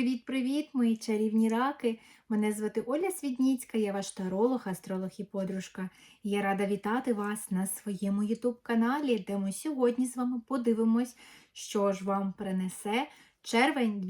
Привіт-привіт, мої чарівні раки! Мене звати Оля Свідніцька, я ваш таролог, астролог і подружка. Я рада вітати вас на своєму ютуб-каналі, де ми сьогодні з вами подивимось, що ж вам принесе червень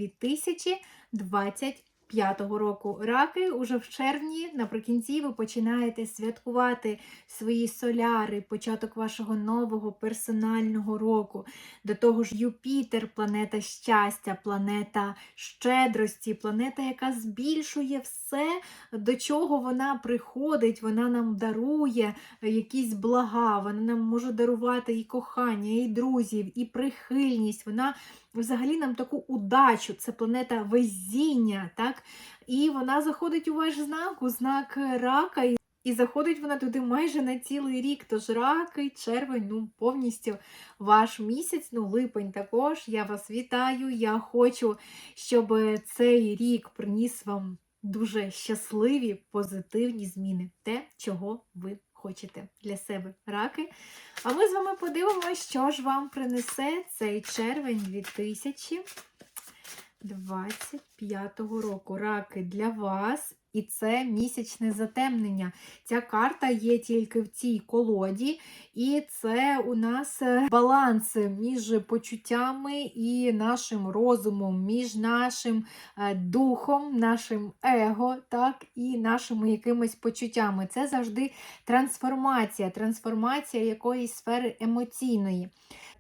2025 року. Раки уже в червні, наприкінці, ви починаєте святкувати свої соляри, початок вашого нового персонального року. До того ж, Юпітер, планета щастя, планета щедрості, планета, яка збільшує все, до чого вона приходить, вона нам дарує якісь блага, вона нам може дарувати і кохання, і друзів, і прихильність. Вона взагалі нам таку удачу. Це планета везіння, так? І вона заходить у ваш знак, у знак рака. і і заходить вона туди майже на цілий рік. Тож раки, червень, ну повністю ваш місяць, ну липень також. Я вас вітаю. Я хочу, щоб цей рік приніс вам дуже щасливі, позитивні зміни. Те, чого ви хочете для себе раки. А ми з вами подивимося, що ж вам принесе цей червень 2025 року. Раки для вас. І це місячне затемнення. Ця карта є тільки в цій колоді, і це у нас е, баланс між почуттями і нашим розумом, між нашим е, духом, нашим его, так, і нашими якимись почуттями. Це завжди трансформація, трансформація якоїсь сфери емоційної.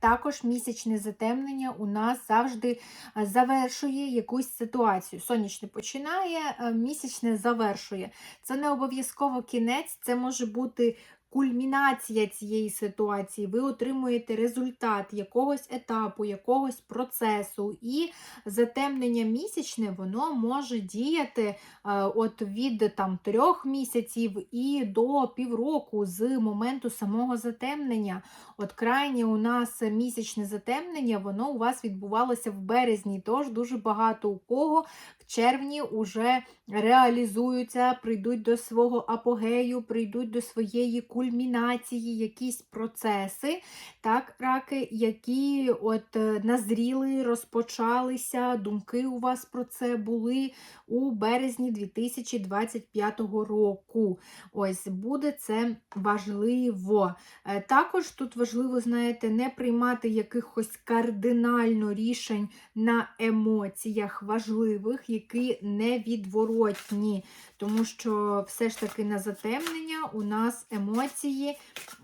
Також місячне затемнення у нас завжди е, завершує якусь ситуацію. Сонячне починає, місячне завершує. Це не обов'язково кінець, це може бути кульмінація цієї ситуації, ви отримуєте результат якогось етапу, якогось процесу, і затемнення місячне воно може діяти е, от від там, трьох місяців і до півроку з моменту самого затемнення. От крайнє у нас місячне затемнення, воно у вас відбувалося в березні, тож дуже багато у кого червні вже реалізуються, прийдуть до свого апогею, прийдуть до своєї кульмінації, якісь процеси, так, раки, які от е, назріли, розпочалися, думки у вас про це були у березні 2025 року. Ось буде це важливо. Е, також тут важливо, знаєте, не приймати якихось кардинально рішень на емоціях важливих, які невідворотні. Тому що все ж таки на затемнення у нас емоції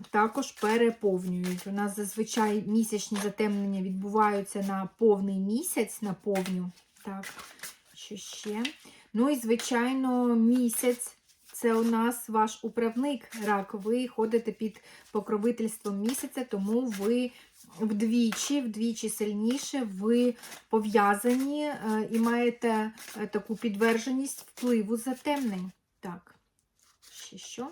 також переповнюють. У нас зазвичай місячні затемнення відбуваються на повний місяць, на повню. Так, що ще? Ну і, звичайно, місяць. Це у нас ваш управник рак. Ви ходите під покровительством місяця, тому ви вдвічі, вдвічі сильніше, ви пов'язані е, і маєте е, таку підверженість впливу затемнень. Так, ще що?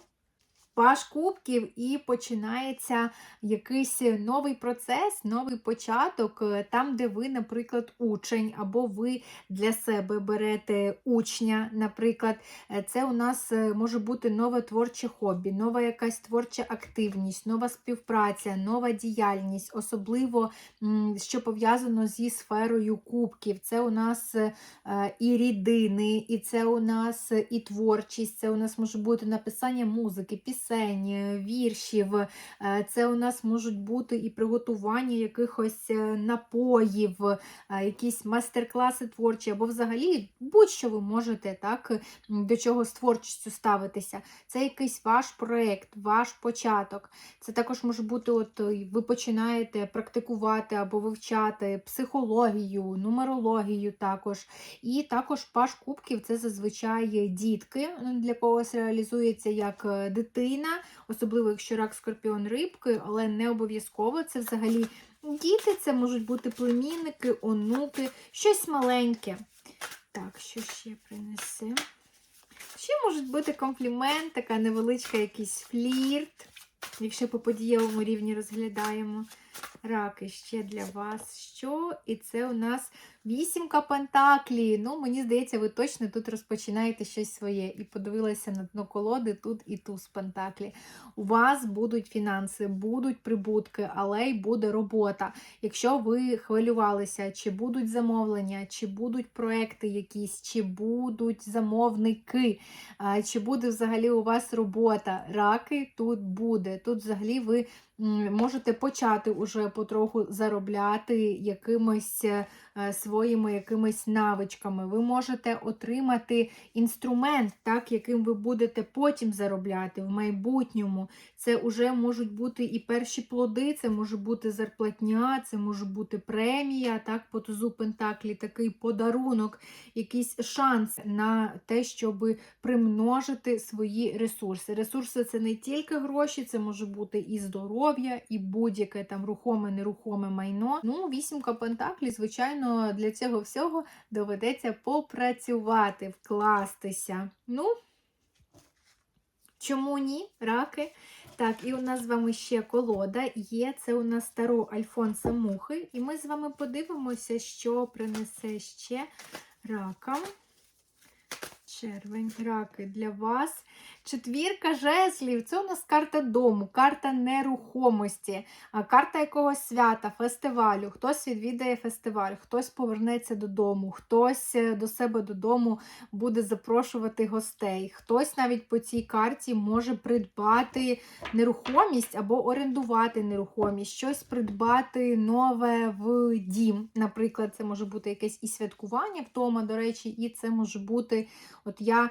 Паш кубків і починається якийсь новий процес, новий початок, е, там, де ви, наприклад, учень, або ви для себе берете учня. Наприклад, е, це у нас е, може бути нове творче хобі, нова якась творча активність, нова співпраця, нова діяльність, особливо, що пов'язано зі сферою кубків. Це у нас і рідини, і це у нас і творчість, це у нас може бути написання музики, пісень пісень, е, віршів. Е, це у нас можуть бути і приготування якихось е, напоїв, якісь майстер-класи творчі, або взагалі будь-що ви можете так, до чого з творчістю ставитися. Це якийсь ваш проєкт, ваш початок. Це також може бути, от ви починаєте практикувати або вивчати психологію, нумерологію також. І також паш кубків це зазвичай дітки, для когось реалізується як дитина дитина, особливо якщо рак скорпіон рибки, але не обов'язково це взагалі діти, це можуть бути племінники, онуки, щось маленьке. Так, що ще принесе? Ще можуть бути комплімент, така невеличка якийсь флірт, якщо по подієвому рівні розглядаємо. Раки ще для вас що? І це у нас вісімка пентаклі. Ну, мені здається, ви точно тут розпочинаєте щось своє. І подивилася на дно колоди тут і туз пентаклі. У вас будуть фінанси, будуть прибутки, але й буде робота. Якщо ви хвилювалися, чи будуть замовлення, чи будуть проекти якісь, чи будуть замовники, чи буде взагалі у вас робота, раки тут буде. Тут взагалі ви можете почати уже потроху заробляти якимось е, своїми якимись навичками. Ви можете отримати інструмент, так, яким ви будете потім заробляти в майбутньому. Це вже можуть бути і перші плоди, це може бути зарплатня, це може бути премія, так, по тузу Пентаклі, такий подарунок, якийсь шанс на те, щоб примножити свої ресурси. Ресурси це не тільки гроші, це може бути і здоров'я, і будь-яке там рухоме, нерухоме майно. Ну, вісімка Пентаклі, звичайно, для цього всього доведеться попрацювати, вкластися. Ну, чому ні? Раки. Так, і у нас з вами ще колода є. Це у нас Таро Альфонса Мухи. І ми з вами подивимося, що принесе ще ракам. Червень, раки для вас. Четвірка жезлів. Це у нас карта дому, карта нерухомості, карта якогось свята, фестивалю. Хтось відвідає фестиваль, хтось повернеться додому, хтось е, до себе додому буде запрошувати гостей. Хтось навіть по цій карті може придбати нерухомість або орендувати нерухомість, щось придбати нове в дім. Наприклад, це може бути якесь і святкування вдома, до речі, і це може бути, от я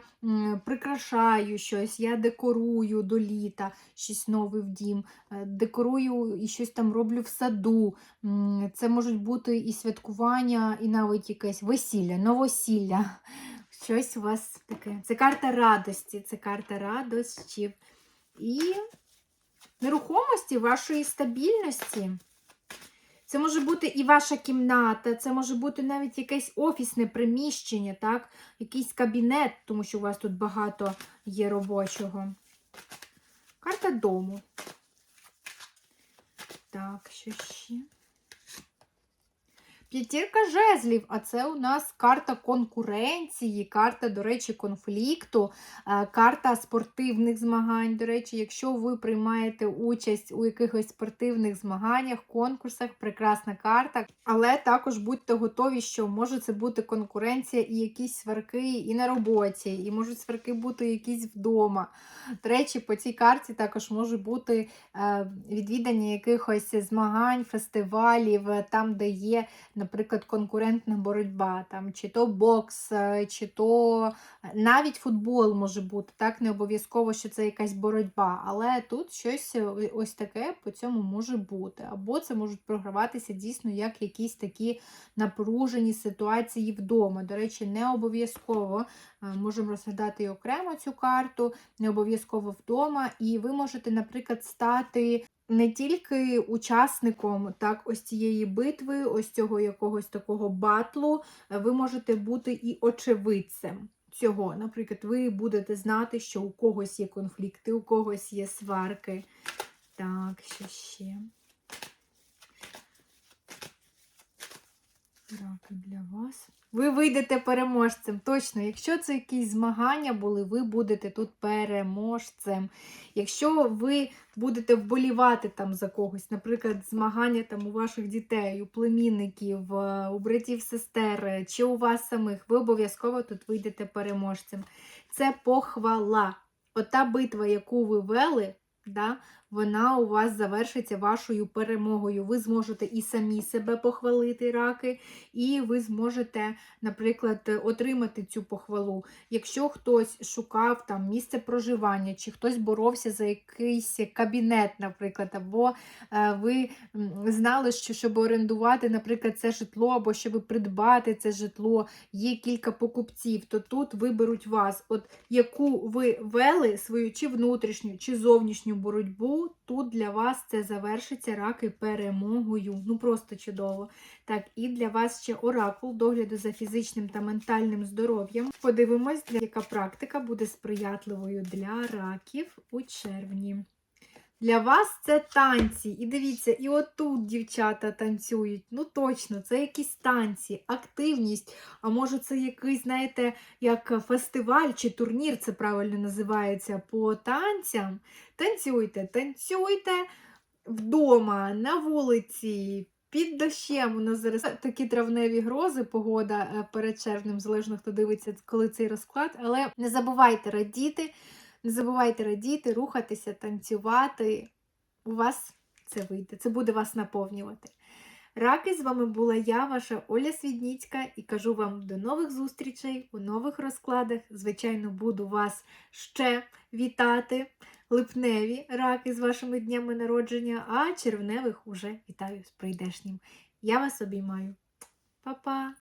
прикрашаю щось, я декорую до літа щось нове в дім, е, декорую і щось там роблю в саду. Це можуть бути і святкування, і навіть якесь весілля, новосілля. Щось у вас таке. Це карта радості, це карта радощів. І нерухомості, вашої стабільності. Це може бути і ваша кімната, це може бути навіть якесь офісне приміщення, так? якийсь кабінет, тому що у вас тут багато є робочого. Карта дому. Так, що ще? П'ятірка жезлів, а це у нас карта конкуренції, карта, до речі, конфлікту, е, карта спортивних змагань. До речі, якщо ви приймаєте участь у якихось спортивних змаганнях, конкурсах, прекрасна карта. Але також будьте готові, що може це бути конкуренція і якісь сварки і на роботі, і можуть сварки бути якісь вдома. До речі, по цій карті також може бути е, відвідання якихось змагань, фестивалів, е, там, де є конкурентна боротьба, там, чи то бокс, е, чи то навіть футбол може бути. Так, не обов'язково, що це якась боротьба, але тут щось е, ось таке по цьому може бути. Або це можуть програватися дійсно як якісь такі напружені ситуації вдома. До речі, не обов'язково е, можемо розглядати і окремо цю карту, не обов'язково вдома. І ви можете, наприклад, стати не тільки учасником так, ось цієї битви, ось цього якогось такого батлу, е, ви можете бути і очевидцем цього. Наприклад, ви будете знати, що у когось є конфлікти, у когось є сварки. Так, що ще? Раки для вас. Ви вийдете переможцем. Точно, якщо це якісь змагання були, ви будете тут переможцем. Якщо ви будете вболівати там за когось, наприклад, змагання там у ваших дітей, у племінників, е, у братів, сестер е, чи у вас самих, ви обов'язково тут вийдете переможцем. Це похвала. Ота битва, яку ви вели, да, вона у вас завершиться вашою перемогою. Ви зможете і самі себе похвалити, раки, і ви зможете, наприклад, отримати цю похвалу. Якщо хтось шукав там місце проживання, чи хтось боровся за якийсь кабінет, наприклад, або е, ви знали, що щоб орендувати, наприклад, це житло, або щоб придбати це житло, є кілька покупців, то тут виберуть вас, от яку ви вели свою чи внутрішню, чи зовнішню боротьбу. Тут для вас це завершиться раки перемогою. Ну просто чудово. Так, і для вас ще оракул догляду за фізичним та ментальним здоров'ям. Подивимось, яка практика буде сприятливою для раків у червні. Для вас це танці. І дивіться, і отут дівчата танцюють. Ну точно, це якісь танці, активність. А може, це якийсь, знаєте, як фестиваль чи турнір, це правильно називається, по танцям. Танцюйте, танцюйте вдома, на вулиці. Під дощем у нас зараз такі травневі грози, погода е, перед червнем, залежно хто дивиться, коли цей розклад. Але не забувайте радіти, не забувайте радіти, рухатися, танцювати. У вас це вийде, це буде вас наповнювати. Раки, з вами була я, ваша Оля Свідніцька, і кажу вам до нових зустрічей у нових розкладах. Звичайно, буду вас ще вітати. Липневі раки з вашими днями народження, а червневих уже вітаю з прийдешнім. Я вас обіймаю. Па-па!